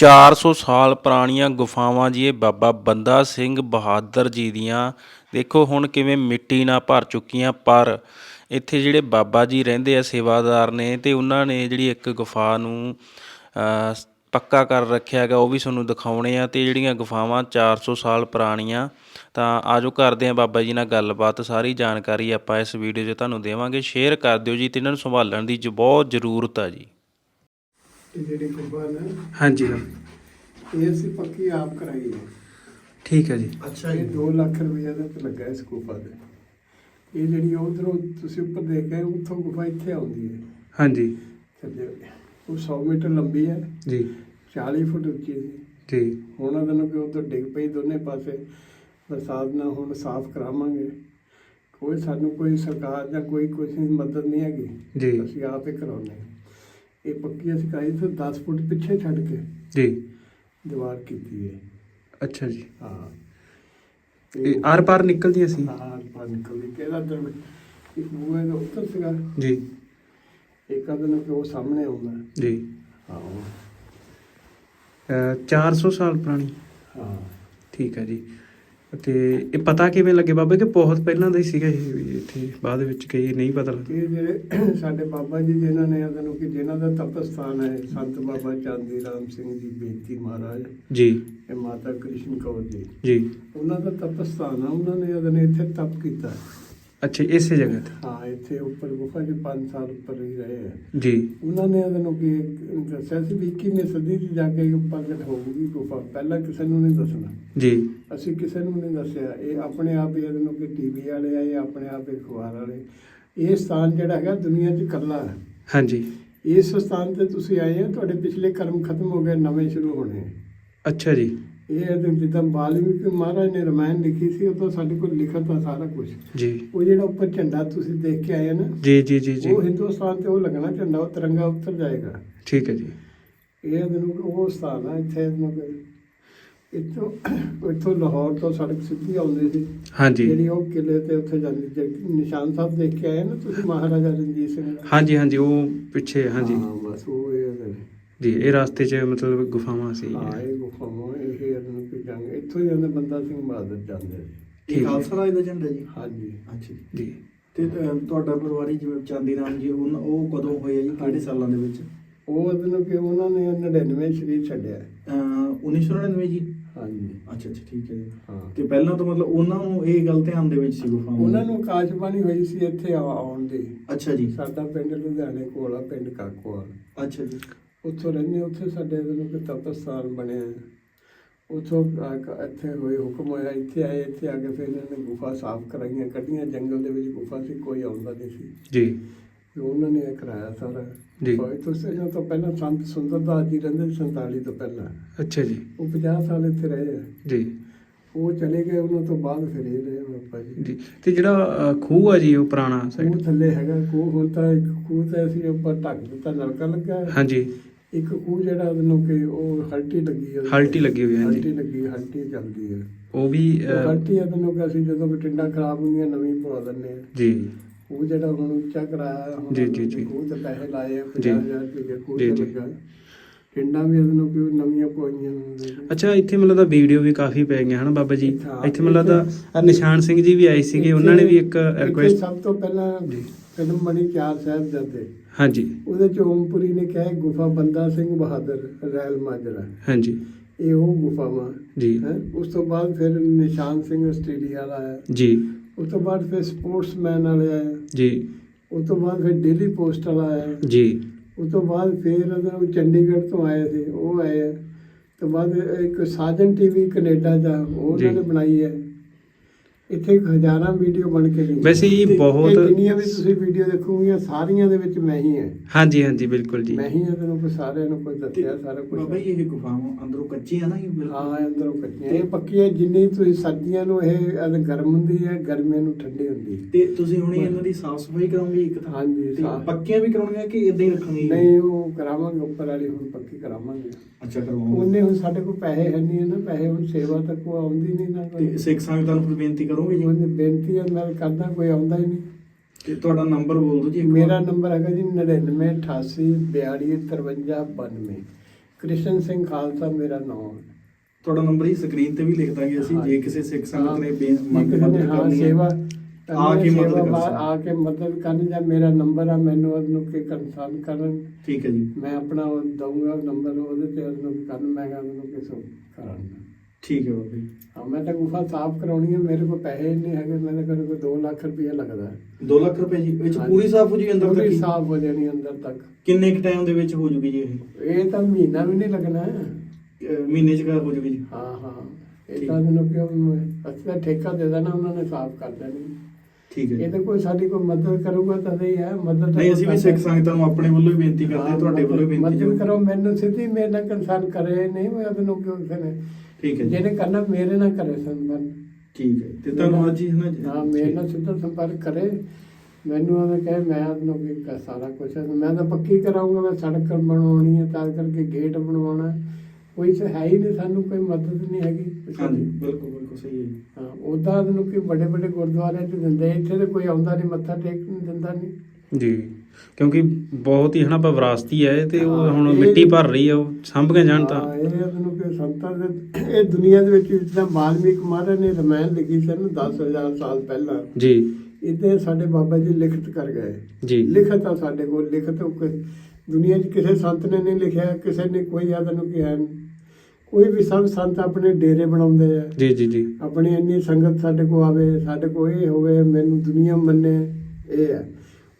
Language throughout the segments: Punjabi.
400 ਸਾਲ ਪੁਰਾਣੀਆਂ ਗੁਫਾਵਾਂ ਜੀ, ਇਹ ਬਾਬਾ ਬੰਦਾ ਸਿੰਘ ਬਹਾਦਰ ਜੀ ਦੀਆਂ। ਦੇਖੋ ਹੁਣ ਕਿਵੇਂ ਮਿੱਟੀ ਨਾਲ ਭਰ ਚੁੱਕੀਆਂ, ਪਰ ਇੱਥੇ ਜਿਹੜੇ ਬਾਬਾ ਜੀ ਰਹਿੰਦੇ ਆ, ਸੇਵਾਦਾਰ ਨੇ, ਤੇ ਉਹਨਾਂ ਨੇ ਜਿਹੜੀ ਇੱਕ ਗੁਫਾ ਨੂੰ ਪੱਕਾ ਕਰ ਰੱਖਿਆ ਹੈਗਾ, ਉਹ ਵੀ ਤੁਹਾਨੂੰ ਦਿਖਾਉਣੇ ਆ। ਤੇ ਜਿਹੜੀਆਂ ਗੁਫਾਵਾਂ 400 ਸਾਲ ਪੁਰਾਣੀਆਂ, ਤਾਂ ਆਜੋ ਕਰਦੇ ਆ ਬਾਬਾ ਜੀ ਨਾਲ ਗੱਲਬਾਤ। ਸਾਰੀ ਜਾਣਕਾਰੀ ਆਪਾਂ ਇਸ ਵੀਡੀਓ 'ਚ ਤੁਹਾਨੂੰ ਦੇਵਾਂਗੇ। ਸ਼ੇਅਰ ਕਰ ਦਿਓ ਜੀ, ਤੇ ਇਹਨਾਂ ਨੂੰ ਸੰਭਾਲਣ ਦੀ ਜ- ਬਹੁਤ ਜ਼ਰੂਰਤ ਆ ਜੀ। ਇਹ ਜਿਹੜੀ ਗੁਫਾ ਨਾ ਹਾਂਜੀ ਇਹ ਅਸੀਂ ਪੱਕੀ ਆਪ ਕਰਾਈ ਹੈ। ਠੀਕ ਹੈ ਜੀ। ਅੱਛਾ ਇਹ 2 ਲੱਖ ਰੁਪਏ ਦਾ ਤੇ ਲੱਗਾ ਇਸ ਗੁਫਾ ਦੇ। ਇਹ ਜਿਹੜੀ ਉਧਰੋਂ ਤੁਸੀਂ ਉੱਪਰ ਦੇਖ ਕੇ ਉੱਥੋਂ ਗੁਫਾ ਇੱਥੇ ਆਉਂਦੀ ਹੈ। ਹਾਂਜੀ। ਥੱਲੇ ਉਹ 100 ਮੀਟਰ ਲੰਬੀ ਹੈ। ਜੀ। 40 ਫੁੱਟ ਉੱਚੀ ਸੀ ਜੀ। ਹੁਣ ਉਹਨਾਂ ਨੂੰ ਕਿ ਉਧਰ ਡਿੱਗ ਪਈ ਦੋਨੇ ਪਾਸੇ ਬਰਸਾਤ ਨਾਲ ਹੁਣ ਸਾਫ਼ ਕਰਾਵਾਂਗੇ। ਕੋਈ ਸਾਨੂੰ ਕੋਈ ਸਰਕਾਰ ਜਾਂ ਕੋਈ ਕੋਈ ਮਦਦ ਨਹੀਂ ਹੈਗੀ। ਜੀ। ਅਸੀਂ ਆਪ ਹੀ ਕਰਾਉਂਦੇ ਹਾਂ। ਇਹ ਪੱਕੀ ਅਸੀਂ ਕਾਈ ਤੋਂ 10 ਫੁੱਟ ਪਿੱਛੇ ਛੱਡ ਕੇ ਜੀ। ਦੀਵਾਰ ਕੀਤੀ ਹੈ। ਅੱਛਾ ਜੀ। ਹਾਂ। ਇਹ ਆਰ ਪਾਰ ਨਿਕਲਦੀਆਂ ਸੀ? ਹਾਂ ਪੰਨ ਕਲੀ ਕਿਹੜਾ ਦਰ ਇੱਕ ਬੂਹੇ ਦਾ ਉੱਤਰ ਸੀਗਾ। ਜੀ। ਇੱਕ ਅਦਨ ਕਿ ਉਹ ਸਾਹਮਣੇ ਆਉਂਦਾ। ਜੀ। ਹਾਂ। ਅਹ 400 ਸਾਲ ਪੁਰਾਣੀ। ਹਾਂ। ਠੀਕ ਹੈ ਜੀ। ਤੇ ਇਹ ਪਤਾ ਕਿਵੇਂ ਲੱਗੇ ਬਾਬਾ? ਕਿ ਬਹੁਤ ਪਹਿਲਾਂ ਦਾ ਹੀ ਸੀਗਾ ਇਹ ਵੀ ਇੱਥੇ ਬਾਅਦ ਵਿੱਚ ਕਈ ਨਹੀਂ ਪਤਾ ਲੱਗਾ। ਇਹ ਜਿਹੜੇ ਸਾਡੇ ਬਾਬਾ ਜੀ ਜਿਨ੍ਹਾਂ ਨੇ ਅਦਨ ਕਿ ਜਿਨ੍ਹਾਂ ਦਾ ਤਪਸਥਾਨ ਹੈ ਸੰਤ ਬਾਬਾ ਚਾਂਦੀ ਰਾਮ ਸਿੰਘ ਜੀ ਬੇਤੀ ਮਹਾਰਾਜ। ਜੀ। ਇਹ ਮਾਤਾ ਕ੍ਰਿਸ਼ਨ ਕੌਰ ਜੀ। ਜੀ। ਉਹਨਾਂ ਦਾ ਤਪਸਥਾਨ ਆ ਉਹਨਾਂ ਨੇ ਅਦਨ ਇੱਥੇ ਤਪ ਕੀਤਾ। ਅੱਛਾ ਇਸੇ ਜਗ੍ਹਾ ਤੇ? ਹਾਂ ਇੱਥੇ ਉੱਪਰ ਗੁਫਾ 'ਚ 5 ਸਾਲ ਉੱਪਰ ਹੀ ਰਹੇ ਆ। ਜੀ। ਉਹਨਾਂ ਨੇ ਉਹਨਾਂ ਨੂੰ ਕਿ ਦੱਸਿਆ ਸੀ ਵੀ 21ਵੀਂ ਸਦੀ 'ਚ ਜਾ ਕੇ ਉੱਪਰ ਤੱਕ ਹੋਊਗੀ ਗੁਫਾ। ਪਹਿਲਾਂ ਕਿਸੇ ਨੂੰ ਨਹੀਂ ਦੱਸਣਾ। ਜੀ। ਅਸੀਂ ਕਿਸੇ ਨੂੰ ਨਹੀਂ ਦੱਸਿਆ। ਇਹ ਆਪਣੇ ਆਪ ਹੀ ਇਹਨਾਂ ਕਿ ਟੀਵੀ ਵਾਲੇ ਆ ਇਹ ਆਪਣੇ ਆਪ ਹੀ ਅਖਬਾਰ ਵਾਲੇ। ਇਹ ਸਥਾਨ ਜਿਹੜਾ ਹੈਗਾ ਦੁਨੀਆ 'ਚ ਇਕੱਲਾ ਹੈ। ਹਾਂਜੀ। ਇਸ ਸਥਾਨ ਤੇ ਤੁਸੀਂ ਆਏ ਆ ਤੁਹਾਡੇ ਪਿਛਲੇ ਕਰਮ ਖਤਮ ਹੋ ਗਏ ਨਵੇਂ ਸ਼ੁਰੂ ਹੋਣੇ। ਅੱਛਾ ਜੀ। ਇਹ ਜਿੱਦਾਂ ਵਾਲਮੀਕੀ ਮਹਾਰਾਜ ਨੇ ਰਮਾਇਣ ਲਿਖੀ ਸੀ ਉਹ ਤਾਂ ਸਾਡੇ ਕੋਲ ਲਿਖਤ ਆ ਸਾਰਾ ਕੁਝ ਜੀ। ਉਹ ਜਿਹੜਾ ਉੱਪਰ ਝੰਡਾ ਤੁਸੀਂ ਦੇਖ ਕੇ ਆਏ ਨਾ ਜੀ ਜੀ ਜੀ ਜੀ। ਉਹ ਹਿੰਦੁਸਤਾਨ ਤੇ ਉਹ ਲੱਗਣਾ ਝੰਡਾ ਉਹ ਤਿਰੰਗਾ ਉੱਤਰ ਜਾਏਗਾ। ਠੀਕ ਹੈ ਜੀ। ਇਹ ਮੈਨੂੰ ਉਹ ਸਥਾਨ ਆ ਇੱਥੇ ਮੈਨੂੰ ਇੱਥੋਂ ਇੱਥੋਂ ਲਾਹੌਰ ਤੋਂ ਸੜਕ ਸਿੱਧੀ ਆਉਂਦੀ ਸੀ। ਹਾਂਜੀ। ਜਿਹੜੀ ਉਹ ਕਿਲੇ ਤੇ ਉੱਥੇ ਜਾਂਦੀ ਜਿਹੜੀ ਨਿਸ਼ਾਨ ਸਾਹਿਬ ਦੇਖ ਕੇ ਆਏ ਨਾ ਤੁਸੀਂ ਮਹਾਰਾਜਾ ਰਣਜੀਤ ਸਿੰਘ? ਦਾ ਹਾਂਜੀ ਹਾਂਜੀ ਉਹ ਪਿੱਛੇ ਹਾਂਜੀ। ਹਾਂ ਬਸ ਉਹ ਇਹ। ਜੀ ਇਹ ਰਸਤੇ 'ਚ ਮਤਲਬ ਗੁਫਾਵਾਂ ਸੀ। ਹਾਂ ਇਹ ਗੁਫਾਵਾਂ ਇਹ ਇਹਨੂੰ ਕਿ ਜੰਗ ਇੱਥੋਂ ਹੀ ਜਾਂਦੇ ਬੰਦਾ ਸਿੰਘ ਬਹਾਦਰ ਜਾਂਦੇ ਸੀ ਠੀਕ ਇਹ ਹੈ। ਖਾਲਸਾ ਰਾਜ ਦਾ ਝੰਡਾ ਜੀ? ਹਾਂਜੀ। ਅੱਛਾ ਜੀ। ਜੀ। ਤੇ ਤੁਹਾਡਾ ਪਰਿਵਾਰੀ ਜਿਵੇਂ ਚਾਂਦੀ ਰਾਮ ਜੀ ਉਹ ਉਹ ਕਦੋਂ ਹੋਏ ਆ ਜੀ? ਕਿਹੜੇ ਸਾਲਾਂ ਦੇ ਵਿੱਚ? ਉਹ ਉਹਨੂੰ ਕਿ ਉਹਨਾਂ ਨੇ 99 ਸ਼ਰੀਰ ਛੱਡਿਆ। ਅਹ, 1999 ਜੀ? ਹਾਂਜੀ। ਅੱਛਾ ਅੱਛਾ ਠੀਕ ਹੈ ਜੀ। ਹਾਂ। ਤੇ ਪਹਿਲਾਂ ਤਾਂ ਮਤਲਬ ਉਹਨਾਂ ਨੂੰ ਇਹ ਗੱਲ ਧਿਆਨ ਦੇ ਵਿੱਚ ਸੀ ਗੁਫਾਵਾਂ ਦੀ। ਉਹਨਾਂ ਨੂੰ ਆਕਾਸ਼ਬਾਣੀ ਹੋਈ ਸੀ ਇੱਥੇ ਆਉਣ ਦੀ। ਅੱਛਾ ਜੀ। ਸਾਡਾ ਪਿੰਡ ਲੁਧਿਆਣੇ ਕੋਲ ਆ ਪਿੰਡ ਕਾਕੋਵਾਲ। ਅੱਛਾ ਜੀ। ਉੱਥੋਂ ਰਹਿੰਦੇ ਉੱਥੇ ਸਾਡੇ ਇਹਨੂੰ ਕਿ ਤਪਸਥਾਨ ਬਣਿਆ ਹੈ। ਉੱਥੋਂ ਇੱਥੇ ਹੋਏ ਹੁਕਮ ਹੋਇਆ ਇੱਥੇ ਆਏ ਇੱਥੇ ਆ ਕੇ ਫਿਰ ਇਹਨਾਂ ਨੇ ਗੁਫਾ ਸਾਫ਼ ਕਰਾਈਆਂ ਕੱਢੀਆਂ ਜੰਗਲ ਦੇ ਵਿੱਚ ਗੁਫਾ ਸੀ ਕੋਈ ਆਉਂਦਾ ਨਹੀਂ ਸੀ। ਜੀ। ਤੇ ਉਹਨਾਂ ਨੇ ਇਹ ਕਰਾਇਆ ਸਾਰਾ। ਜੀ। ਕੋਈ ਤੋਂ ਇਹਨਾਂ ਤੋਂ ਪਹਿਲਾਂ ਸੰਤ ਸੁੰਦਰਦਾਸ ਜੀ ਰਹਿੰਦੇ ਸੀ 47 ਤੋਂ ਪਹਿਲਾਂ। ਅੱਛਾ ਜੀ। ਉਹ 50 ਸਾਲ ਇੱਥੇ ਰਹੇ ਆ। ਜੀ। ਉਹ ਚਲੇ ਗਏ ਉਹਨਾਂ ਤੋਂ ਬਾਅਦ ਫਿਰ ਇਹ ਰਹੇ ਬਾਪਾ ਜੀ। ਜੀ। ਤੇ ਜਿਹੜਾ ਖੂਹ ਆ ਜੀ ਉਹ ਪੁਰਾਣਾ ਉਹ ਸਾਈਡ ਥੱਲੇ ਹੈਗਾ ਖੂਹ ਹੁਣ ਤਾਂ ਇੱਕ ਖੂਹ ਤੇ ਅਸੀਂ ਉੱਪਰ ਢੱਕ ਦਿੱਤਾ ਨਲਕਾ ਲੱਗਾ। ਹਾਂਜੀ। ਇੱਕ ਖੂਹ ਜਿਹੜਾ ਉਹਨੂੰ ਕਿ ਉਹ ਹਲਟੀ ਲੱਗੀ ਹੈ ਹਲਟੀ ਲੱਗੀ ਹੋਈ ਹੈ, ਹਾਂਜੀ। ਹਲਟੀ ਲੱਗੀ ਹਲਟੀ ਚੱਲਦੀ ਹੈ ਉਹ ਵੀ ਉਹ ਹਲਟੀ ਉਹਨੂੰ ਕਿ ਅਸੀਂ ਜਦੋਂ ਬਟਿੰਡਾ ਖਰਾਬ ਹੁੰਦੀਆਂ ਨਵੀਂ ਪਵਾ ਦਿੰਦੇ ਹਾਂ ਜੀ ਉਹ ਜਿਹੜਾ ਹੁਣ ਉੱਚਾ ਕਰਾਇਆ ਹੁਣ ਜੀ, ਜੀ, ਜੀ। ਖੂਹ ਤੇ ਪੈਸੇ ਲਾਏ ਆ, ਜੀ। 50000 ਰੁਪਏ ਖੂਹ ਜੀ, ਜੀ। ਲੱਗਾ ਟਿੰਡਾਂ ਵੀ ਉਹਨੂੰ ਕਿ ਨਵੀਆਂ ਪਵਾਈਆਂ ਹੁੰਦੀਆਂ। ਅੱਛਾ ਇੱਥੇ ਮਤਲਬ ਦਾ ਵੀਡੀਓ ਵੀ ਕਾਫੀ ਪੈ ਗਈਆਂ ਹਨ ਬਾਬਾ ਜੀ ਹਾਂ, ਇੱਥੇ ਮਤਲਬ ਦਾ ਨਿਸ਼ਾਨ ਸਿੰਘ ਜੀ ਵੀ ਆਏ ਸੀਗੇ ਉਹਨਾਂ ਨੇ ਵੀ ਇੱਕ ਇੱਥੇ ਰਿਕੁਐਸਟ ਸਭ ਤੋਂ ਪਹਿਲਾਂ ਜੀ। ਫਿਲਮ ਬਣੀ ਚਾਰ ਸਾਹਿਬ ਜਾਂਦੇ ਹਾਂਜੀ। ਉਹਦੇ ਚ ਓਮਪੁਰੀ ਨੇ ਕਿਹਾ ਗੁਫਾ ਬੰਦਾ ਸਿੰਘ ਬਹਾਦਰ ਰੈਲ ਮਾਜਰਾ ਹਾਂਜੀ। ਇਹ ਉਹ ਗੁਫਾਵਾਂ ਜੀ। ਉਸ ਤੋਂ ਬਾਅਦ ਫਿਰ ਨਿਸ਼ਾਨ ਸਿੰਘ ਆਸਟ੍ਰੇਲੀਆ ਵਾਲਾ ਆਇਆ। ਜੀ। ਉਸ ਤੋਂ ਬਾਅਦ ਫਿਰ ਸਪੋਰਟਸਮੈਨ ਵਾਲੇ ਆਏ। ਜੀ। ਉਸ ਤੋਂ ਬਾਅਦ ਫਿਰ ਡੇਲੀ ਪੋਸਟ ਵਾਲਾ ਆਇਆ। ਜੀ। ਉਸ ਤੋਂ ਬਾਅਦ ਫਿਰ ਉਹਨਾਂ ਚੰਡੀਗੜ੍ਹ ਤੋਂ ਆਏ ਸੀ ਉਹ ਆਏ ਤੋਂ ਬਾਅਦ ਇੱਕ ਸਾਜਨ ਟੀਵੀ ਕੈਨੇਡਾ ਦਾ ਉਹ। ਉਹਨਾਂ ਨੇ ਬਣਾਈ ਹੈ। ਇੱਥੇ ਹਜ਼ਾਰਾਂ ਵੀਡੀਓ ਬਣ ਕੇ ਗਈਆਂ। ਵੈਸੇ ਇਹ ਬਹੁਤ- ਇਹ ਜਿੰਨੀਆਂ ਵੀ ਤੁਸੀਂ ਵੀਡੀਓ ਦੇਖੋਗੇ ਸਾਰੀਆਂ ਦੇ ਵਿੱਚ ਮੈਂ ਹੀ ਹਾਂ। ਹਾਂਜੀ ਹਾਂਜੀ ਬਿਲਕੁਲ ਜੀ। ਮੈਂ ਹੀ ਇਹਨਾਂ ਨੂੰ ਕੋਈ ਸਾਰਿਆਂ ਨੂੰ ਕੋਈ ਦੱਸਿਆ ਸਾਰਾ ਕੁਝ ਬਾਬਾ ਜੀ ਇਹ ਗੁਫਾਵਾਂ ਅੰਦਰੋਂ ਕੱਚੀਆਂ ਨਾ ਜੀ ਬਿਲਕੁਲ। ਹਾਂ ਇਹ ਅੰਦਰੋਂ ਕੱਚੀਆਂ ਇਹ ਪੱਕੀਆਂ ਜਿੰਨੀ ਤੁਸੀਂ ਸਰਦੀਆਂ ਨੂੰ ਇਹ ਅਦ ਗਰਮ ਹੁੰਦੀ ਹੈ ਗਰਮੀਆਂ ਨੂੰ ਠੰਡੀ ਹੁੰਦੀ ਹੈ। ਤੇ ਤੁਸੀਂ ਹੁਣ ਇਹਨਾਂ ਦੀ ਸਾਫ਼ ਸਫ਼ਾਈ ਕਰਾਉਂਗੇ ਇੱਕ ਤਾਂ ਹਾਂਜੀ। ਪੱਕੀਆਂ ਵੀ ਕਰਾਉਣੀਆਂ ਕਿ ਇਦਾਂ ਹੀ ਰੱਖਣਗੇ ਨਹੀਂ ਉਹ ਕਰਾਵਾਂਗੇ ਉੱਪਰ ਵਾਲੀ ਹੁਣ ਪੱਕੀ ਕਰਾਵਾਂਗੇ। ਅੱਛਾ ਕਰਵਾਉਂਗੇ ਉਹਨੇ ਹੁਣ ਸਾਡੇ ਕੋਲ ਪੈਸੇ ਹੈ ਨਹੀਂ ਨਾ ਪੈਸੇ ਹੁਣ ਸੇਵਾ ਤੱਕ ਆਉਂਦੀ ਨਹੀਂ ਨਾ ਤੇ ਸਿੱਖ ਸੰਗਤਾਂ ਨੂੰ ਫਿਰ ਬੇਨਤੀ ਕਰੋਗੇ ਜੀ ਉਹਨੇ ਬੇਨਤੀ ਹੈ ਮੈਂ ਕਰਦਾ ਕੋਈ ਆਉਂਦਾ ਹੀ ਨਹੀਂ। ਤੇ ਤੁਹਾਡਾ ਨੰਬਰ ਬੋਲ ਦਿਓ ਜੀ ਇੱਕ। ਮੇਰਾ ਨੰਬਰ ਹੈਗਾ ਜੀ 9988 42 53 92 ਕ੍ਰਿਸ਼ਨ ਸਿੰਘ ਖਾਲਸਾ ਮੇਰਾ ਨਾਮ ਹੈ। ਤੁਹਾਡਾ ਨੰਬਰ ਹੀ ਸਕਰੀਨ ਤੇ ਵੀ ਲਿਖ ਦਾਂਗੇ ਅਸੀਂ। ਜੇ ਕਿਸੇ ਸਿੱਖ ਸੰਗਤ ਨੇ ਹਾਂ, ਬੇ- ਮੰਗ ਕਿਸੇ ਨੇ ਮਦਦ ਹਾਂ ਕਰਨੀ ਹੈ ਸੇਵਾ ਆ ਕੇ ਸੇਵਾ ਮਦਦ ਕਰ ਬਾਹਰ ਸਕਦਾ। ਆ ਕੇ ਮਦਦ ਕਰਨੀ ਜਾਂ ਮੇਰਾ ਨੰਬਰ ਆ ਮੈਨੂੰ ਉਹਨੂੰ ਕਿ ਕੰਸਰਨ ਕਰਨ। ਠੀਕ ਹੈ ਜੀ। ਮੈਂ ਆਪਣਾ ਉਹ ਦਊਂਗਾ ਨੰਬਰ ਉਹਦੇ ਤੇ ਉਹਨੂੰ ਕਰਨ ਮੈਂ ਕਿਹਾ ਉਹਨੂੰ ਕਿਸੇ ਕਰਾਂ ਠੀਕ ਹੈ ਬਾਬਾ ਜੀ ਹਾਂ ਮੈਂ ਤਾਂ ਗੁਫਾ ਸਾਫ਼ ਕਰਾਉਣੀ ਹੈ ਮੇਰੇ ਕੋਲ ਪੈਸੇ ਨਹੀਂ ਹੈਗੇ ਮੇਰੇ ਕੋਲ ਕੋਈ 2 ਲੱਖ ਰੁਪਏ ਲੱਗਦਾ ਹੈ 2 ਲੱਖ ਰੁਪਏ ਜੀ ਵਿੱਚ ਹਾਂਜੀ। ਪੂਰੀ ਸਾਫ਼ ਹੋ ਜੀ ਅੰਦਰ ਪੂਰੀ ਤੱਕ? ਸਾਫ਼ ਹੋ ਜਾਣੀ ਅੰਦਰ ਤੱਕ ਕਿੰਨੇ ਕੁ ਟਾਈਮ ਦੇ ਵਿੱਚ ਹੋ ਜੂਗੀ ਜੀ ਇਹ ਇਹ ਤਾਂ ਮਹੀਨਾ ਵੀ ਨਹੀਂ ਲੱਗਣਾ ਹੈ ਅਹ ਮਹੀਨੇ ਚ ਕਰ ਹੋ ਜੂਗੀ ਜੀ ਹਾਂ ਹਾਂ ਇਹ। ਤਾਂ ਮੈਨੂੰ ਕਿਉਂ ਅਸੀਂ ਤਾਂ ਠੇਕਾ ਦੇ ਦੇਣਾ ਉਹਨਾਂ ਨੇ ਸਾਫ਼ ਕਰ ਦੇਣੀ ਠੀਕ ਹੈ ਇਹ। ਤਾਂ ਕੋਈ ਸਾਡੀ ਕੋਈ ਮਦਦ ਕਰੂਗਾ ਤਾਂ ਨਹੀਂ ਹੈ ਮਦਦ ਤਾਂ ਨਹੀਂ ਅਸੀਂ ਵੀ ਸਿੱਖ। ਸੰਗਤਾਂ ਨੂੰ ਆਪਣੇ ਵੱਲੋਂ ਹੀ ਬੇਨਤੀ ਕਰਦੇ ਹਾਂ ਤੁਹਾਡੇ ਵੱਲੋਂ ਹੀ ਬੇਨਤੀ ਮਦਦ ਕਰੋ ਮੈਨੂੰ ਸਿੱਧੀ ਮੇਰੇ ਨਾਲ ਕੰਸਰਨ ਕਰੇ ਨਹੀਂ ਮੈਂ ਉਹਨੂੰ ਕਿਉਂ ਕਰੇ ਠੀਕ ਹੈ ਜੀ। ਜਿਹਨੇ ਕਰਨਾ ਮੇਰੇ ਨਾਲ ਕਰੇ ਸੰਬੰਧ ਠੀਕ ਹੈ। ਤੇ ਧੰਨਵਾਦ ਜੀ ਹੈ ਨਾ ਜੀ। ਹਾਂ ਮੇਰੇ ਨਾਲ ਸਿੱਧਾ ਸੰਪਰਕ ਕਰੇ। ਮੈਨੂੰ ਉਹਨੇ ਕਹੇ ਮੈਂ ਉਹਨੂੰ ਵੀ ਕ- ਸਾਰਾ ਕੁਝ ਮੈਂ ਤਾਂ ਪੱਕੀ ਕਰਾਉਂਗਾ ਮੈਂ ਸੜਕ ਬਣਾਉਣੀ ਹੈ ਤਾਂ ਕਰਕੇ ਗੇਟ ਬਣਵਾਉਣਾ ਕੋਈ ਸ ਹੈ ਹੀ ਨਹੀਂ ਸਾਨੂੰ ਕੋਈ ਮਦਦ ਨਹੀਂ ਹੈਗੀ। ਕਿਸੇ ਹਾਂਜੀ ਦੀ। ਬਿਲਕੁਲ ਬਿਲਕੁਲ ਸਹੀ ਹੈ ਜੀ। ਹਾਂ ਉਦਾਂ ਨੂੰ ਕਿ ਵੱਡੇ ਵੱਡੇ ਗੁਰਦੁਆਰੇ ਚ ਦਿੰਦੇ ਇੱਥੇ ਤੇ ਕੋਈ ਆਉਂਦਾ ਨਹੀਂ ਮੱਥਾ ਟੇਕ ਨਹੀਂ ਦਿੰਦਾ ਨਹੀਂ। ਜੀ। ਕਿਉਂਕਿ ਬਹੁਤ ਹੀ ਹਨਾ ਆਪਾਂ ਵਿਰਾਸਤੀ ਹੈ ਇਹ ਤੇ ਉਹ ਹਾਂ, ਹੁਣ ਮਿੱਟੀ ਭਰ ਰਹੀ ਆ ਉਹ ਸਾਂਭ ਕੇ ਜਾਣ ਤਾਂ। ਹਾਂ, ਇਹ ਨੂੰ ਕਿ ਸੰਤਾਂ ਦੇ ਇਹ ਦੁਨੀਆ ਦੇ ਵਿੱਚ ਜਿੱਦਾਂ ਵਾਲਮੀਕ ਮਹਾਰਾਜ ਨੇ ਰਮਾਇਣ ਲਿਖੀ ਸੀ ਨਾ 10000 ਸਾਲ ਪਹਿਲਾਂ। ਜੀ। ਇੱਥੇ ਸਾਡੇ ਬਾਬਾ ਜੀ ਲਿਖਤ ਕਰ ਗਏ। ਜੀ। ਲਿਖਤ ਆ ਸਾਡੇ ਕੋਲ ਲਿਖਤ ਉਹ ਕੋਈ- ਦੁਨੀਆ 'ਚ ਕਿਸੇ ਸੰਤ ਨੇ ਨਹੀਂ ਲਿਖਿਆ ਕਿਸੇ ਨੇ ਕੋਈ ਯਾਦ ਨੂੰ ਕਿਹਾ ਨਹੀਂ। ਕੋਈ ਵੀ ਸਭ ਸੰਤ ਆਪਣੇ ਡੇਰੇ ਬਣਾਉਂਦੇ ਆ। ਜੀ ਜੀ ਜੀ। ਆਪਣੀ ਇੰਨੀ ਸੰਗਤ ਸਾਡੇ ਕੋ ਆਵੇ ਸਾਡੇ ਕੋ ਇਹ ਹੋਵੇ ਮੈਨੂੰ ਦੁਨੀਆ ਮੰਨੇ ਇਹ ਹੈ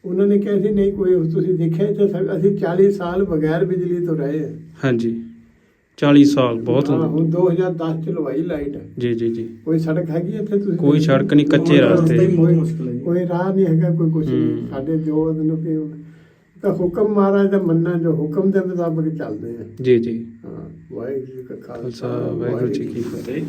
ਉਹਨਾਂ ਨੇ ਕਿਹਾ ਸੀ ਨਹੀਂ ਕੋਈ ਤੁਸੀਂ ਦੇਖਿਆ ਇੱਥੇ ਸਾ- ਅਸੀਂ 40 ਸਾਲ ਬਗੈਰ ਬਿਜਲੀ ਤੋਂ ਰਹੇ ਹਾਂ। ਹਾਂਜੀ। 40 ਸਾਲ ਬਹੁਤ ਹਾਂ, ਹੁਣ 2010 ਚ ਲਵਾਈ ਲਾਈਟ। ਜੀ ਜੀ ਜੀ। ਕੋਈ ਸੜਕ ਹੈਗੀ ਇੱਥੇ ਤੁਸੀਂ? ਕੋਈ ਸੜਕ ਨਹੀਂ ਕੱਚੇ ਹੁਣ ਰਸਤਾ। ਰਸਤੇ ਹੀ ਬਹੁਤ ਮੁਸ਼ਕਿਲ ਹੈ ਜੀ। ਕੋਈ ਰਾਹ ਨਹੀਂ ਹੈਗਾ ਕੋਈ ਕੁਛ ਨਹੀਂ। ਹੂੰ। ਸਾਡੇ ਜੋ ਉਹਨੂੰ ਕਿ ਤਾਂ ਹੁਕਮ ਮਹਾਰਾਜ ਦਾ ਮੰਨਣਾ ਜੋ ਹੁਕਮ ਦੇ ਮੁਤਾਬਕ ਚੱਲਦੇ ਆ। ਜੀ ਜੀ। ਹਾਂ ਵਾਹਿਗੁਰੂ ਜੀ ਕਾ ਖਾਲਸਾ ਵਾਹਿਗੁਰੂ ਜੀ ਕੀ ਫਤਿਹ।